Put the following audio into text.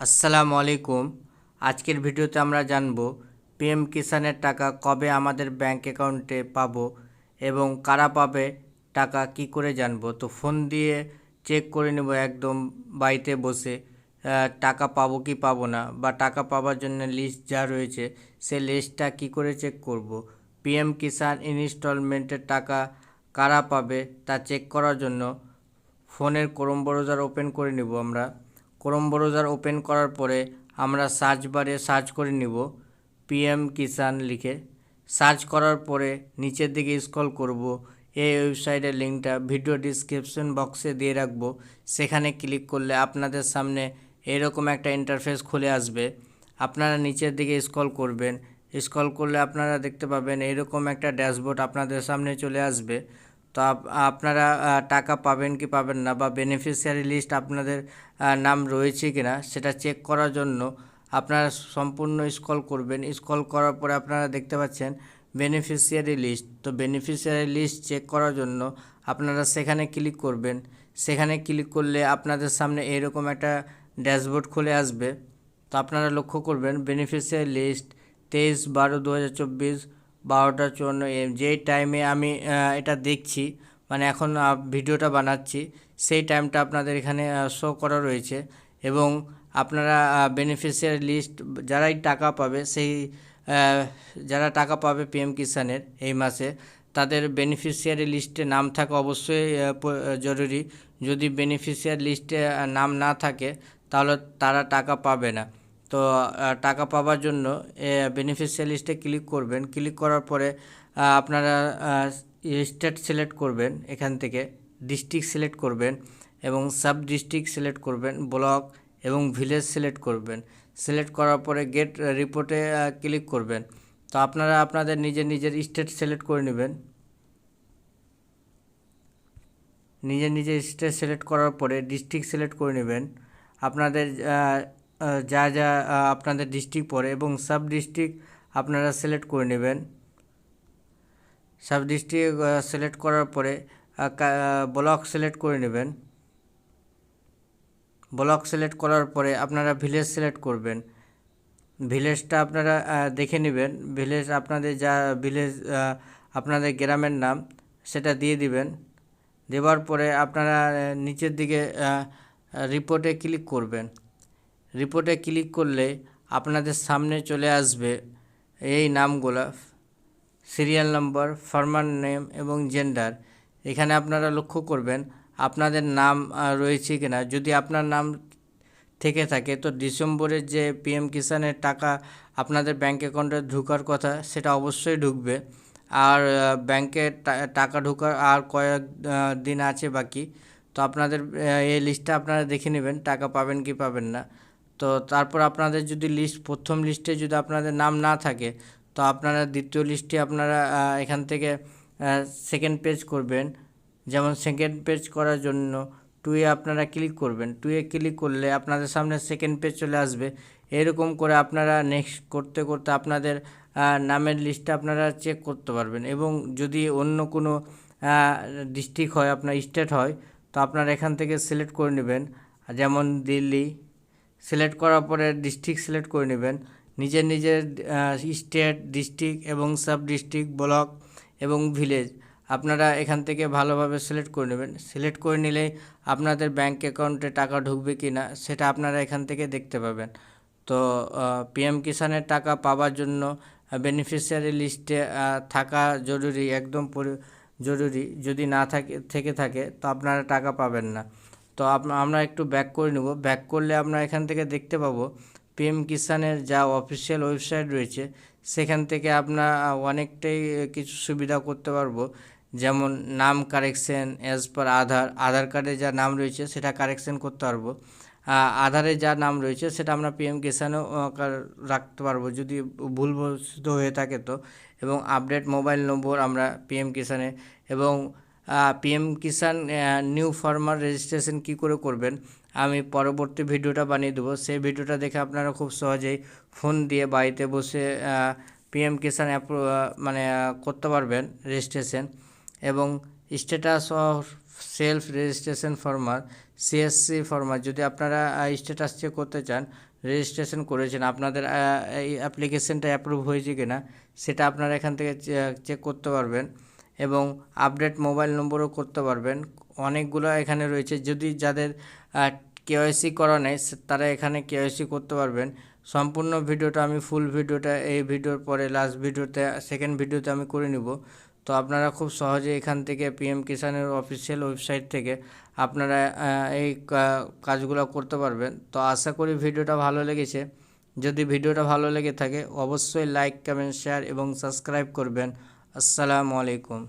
আসসালামু আলাইকুম। আজকের ভিডিওতে আমরা জানব পিএম কিষানের টাকা কবে আমাদের ব্যাংক অ্যাকাউন্টে পাব এবং কারা পাবে, টাকা কি করে জানব। তো ফোন দিয়ে চেক করে নেব একদম বাড়িতে বসে টাকা পাবো কি পাবো না বা টাকা পাওয়ার জন্য লিস্ট যা রয়েছে সে লিস্টটা কি করে চেক করব। পিএম কিষান ইনস্টলমেন্টের টাকা কারা পাবে তা চেক করার জন্য ফোনের ক্রোম ব্রাউজার ওপেন করে নিব আমরা। ক্রোম ব্রাউজার ওপেন করার পরে আমরা সার্চ বারে সার্চ করে নিব, পিএম কিষান লিখে। সার্চ করার পরে নিচের দিকে স্ক্রল করব, এই ওয়েবসাইটের লিঙ্কটা ভিডিও ডিসক্রিপশন বক্সে দিয়ে রাখব। সেখানে ক্লিক করলে আপনাদের সামনে এরকম একটা ইন্টারফেস খুলে আসবে। আপনারা নিচের দিকে স্ক্রল করবেন। স্ক্রল করলে আপনারা দেখতে পাবেন এরকম একটা ড্যাশবোর্ড আপনাদের সামনে চলে আসবে। তো আপ- আপনারা টাকা পাবেন কি পাবেন না বা বেনিফিশিয়ারি লিস্ট আপনাদের নাম রয়েছে কি না সেটা চেক করার জন্য আপনারা সম্পূর্ণ স্ক্রল করবেন। স্ক্রল করার পরে আপনারা দেখতে পাচ্ছেন বেনিফিশিয়ারি লিস্ট তো বেনিফিশিয়ারি লিস্ট চেক করার জন্য আপনারা সেখানে ক্লিক করবেন। সেখানে ক্লিক করলে আপনাদের সামনে এরকম একটা ড্যাশবোর্ড খুলে আসবে। তো আপনারা লক্ষ্য করবেন বেনিফিশিয়ারি লিস্ট তেইশ বারো দু হাজার চব্বিশ বারোটা চুয়ান্ন এম যেই টাইমে আমি এটা দেখছি মানে এখন ভিডিওটা বানাচ্ছি, সেই টাইমটা আপনাদের এখানে শো করা রয়েছে এবং আপনারা বেনিফিশিয়ারি লিস্ট যারাই টাকা পাবে, সেই যারা টাকা পাবে পিএম কিষানের এই মাসে, তাদের বেনিফিশিয়ারি লিস্টে নাম থাকা অবশ্যই জরুরি। যদি বেনিফিশিয়ারি লিস্টে নাম না থাকে, তাহলে তারা টাকা পাবে না। তো টাকা পাওয়ার জন্য বেনিফিশিয়ারি লিস্টে ক্লিক করবেন। ক্লিক করার পরে আপনারা স্টেট সিলেক্ট করবেন এখান থেকে ডিস্ট্রিক্ট সিলেক্ট করবেন এবং সাব ডিস্ট্রিক্ট সিলেক্ট করবেন ব্লক এবং ভিলেজ সিলেক্ট করবেন। সিলেক্ট করার পরে গেট রিপোর্টে ক্লিক করবেন। তো আপনারা আপনাদের নিজের নিজের স্টেট সিলেক্ট করে নেবেন। নিজের নিজের স্টেট সিলেক্ট করার পরে ডিস্ট্রিক্ট সিলেক্ট করে নেবেন। আপনাদের যা যা আপনাদের ডিস্ট্রিক্ট পড়ে এবং সাব ডিস্ট্রিক্ট আপনারা সিলেক্ট করে নেবেন। সাব ডিস্ট্রিক্ট সিলেক্ট করার পরে ব্লক সিলেক্ট করে নেবেন। ব্লক সিলেক্ট করার পরে আপনারা ভিলেজ সিলেক্ট করবেন। ভিলেজটা আপনারা দেখে নেবেন। ভিলেজ আপনাদের যা ভিলেজ আপনাদের গ্রামের নাম, সেটা দিয়ে দিবেন। দেওয়ার পরে আপনারা নিচের দিকে রিপোর্টে ক্লিক করবেন। রিপোর্টে ক্লিক করলে আপনাদের সামনে চলে আসবে এই নামগুলো, সিরিয়াল নম্বর, ফার্মার নেম এবং জেন্ডার। এখানে আপনারা লক্ষ্য করবেন আপনাদের নাম রয়েছে কিনা। যদি আপনার নাম থেকে থাকে, তো ডিসেম্বরের যে পিএম কিষানের টাকা আপনাদের ব্যাঙ্ক অ্যাকাউন্টে ঢোকার কথা, সেটা অবশ্যই ঢুকবে। আর ব্যাংকে টাকা ঢোকার আর কয়েক দিন আছে বাকি। তো আপনাদের এই লিস্টটা আপনারা দেখে নেবেন, টাকা পাবেন কি পাবেন না। তো তারপর আপনাদের যদি লিস্ট প্রথম লিস্টে যদি আপনাদের নাম না থাকে, তো আপনারা দ্বিতীয় লিস্টে আপনারা এখান থেকে সেকেন্ড পেজ করবেন। যেমন সেকেন্ড পেজ করার জন্য টুয়ে আপনারা ক্লিক করবেন। টুয়ে ক্লিক করলে আপনাদের সামনে সেকেন্ড পেজ চলে আসবে। এরকম করে আপনারা নেক্সট করতে করতে আপনাদের নামের লিস্টটা আপনারা চেক করতে পারবেন। এবং যদি অন্য কোনো ডিস্ট্রিক্ট হয়, আপনার স্টেট হয়, তো আপনারা এখান থেকে সিলেক্ট করে নেবেন। যেমন দিল্লি সিলেক্ট করার পরে ডিস্ট্রিক্ট সিলেক্ট করে নেবেন। নিজের নিজের স্টেট ডিস্ট্রিক্ট এবং সাব ডিস্ট্রিক্ট ব্লক এবং ভিলেজ আপনারা এখান থেকে ভালোভাবে সিলেক্ট করে নেবেন। সিলেক্ট করে নিলেই আপনাদের ব্যাংক অ্যাকাউন্টে টাকা ঢুকবে কি না সেটা আপনারা এখান থেকে দেখতে পাবেন। তো পিএম কিষানের টাকা পাওয়ার জন্য বেনিফিশিয়ারি লিস্টে থাকা জরুরি, একদম জরুরি। যদি না থাকে, থেকে থাকে, তো আপনারা টাকা পাবেন না। তো আমরা একটু ব্যাক করে নেব। ব্যাক করলে আমরা এখান থেকে দেখতে পাবো পিএম কিষানের যা অফিসিয়াল ওয়েবসাইট রয়েছে, সেখান থেকে আপনার অনেকটাই কিছু সুবিধা করতে পারব। যেমন নাম কারেকশন অ্যাজ পার আধার আধার কার্ডে যা নাম রয়েছে সেটা কারেকশন করতে পারব। আধারে যা নাম রয়েছে সেটা আমরা পিএম কিষানেও রাখতে পারব যদি ভুলবশত হয়ে থাকে তো। এবং আপডেট মোবাইল নম্বর আমরা পিএম কিষানে এবং PM Kisan new farmer registration কি করে করবেন? আমি পরবর্তী ভিডিওটা বানিয়ে দেবো। সেই ভিডিওটা দেখে আপনারা খুব সহজেই ফোন দিয়ে বাড়িতে বসে পিএম কিষান অ্যাপ মানে করতে পারবেন রেজিস্ট্রেশন এবং status of self registration farmer CSC farmer যদি আপনারা স্ট্যাটাস চেক করতে চান রেজিস্ট্রেশন করেছেন, আপনাদের এই অ্যাপ্লিকেশনটা অ্যাপ্রুভ হয়েছে কিনা, সেটা আপনারা এখান থেকে চেক করতে পারবেন। এবং আপডেট মোবাইল নম্বরও করতে পারবেন। অনেকগুলো এখানে রয়েছে। যদি যাদের কেওয়াইসি করা নেই তারা এখানে কেওয়াইসি করতে পারবেন। সম্পূর্ণ ভিডিওটা আমি, ফুল ভিডিওটা এই ভিডিওর পরে, লাস্ট ভিডিওতে, সেকেন্ড ভিডিওতে আমি করে নিব। তো আপনারা খুব সহজে এখান থেকে পিএম কিষানের অফিসিয়াল ওয়েবসাইট থেকে আপনারা এই কাজগুলো করতে পারবেন। তো আশা করি ভিডিওটা ভালো লেগেছে। যদি ভিডিওটা ভালো লেগে থাকে, অবশ্যই লাইক, কমেন্ট, শেয়ার এবং সাবস্ক্রাইব করবেন। আসসালামু আলাইকুম।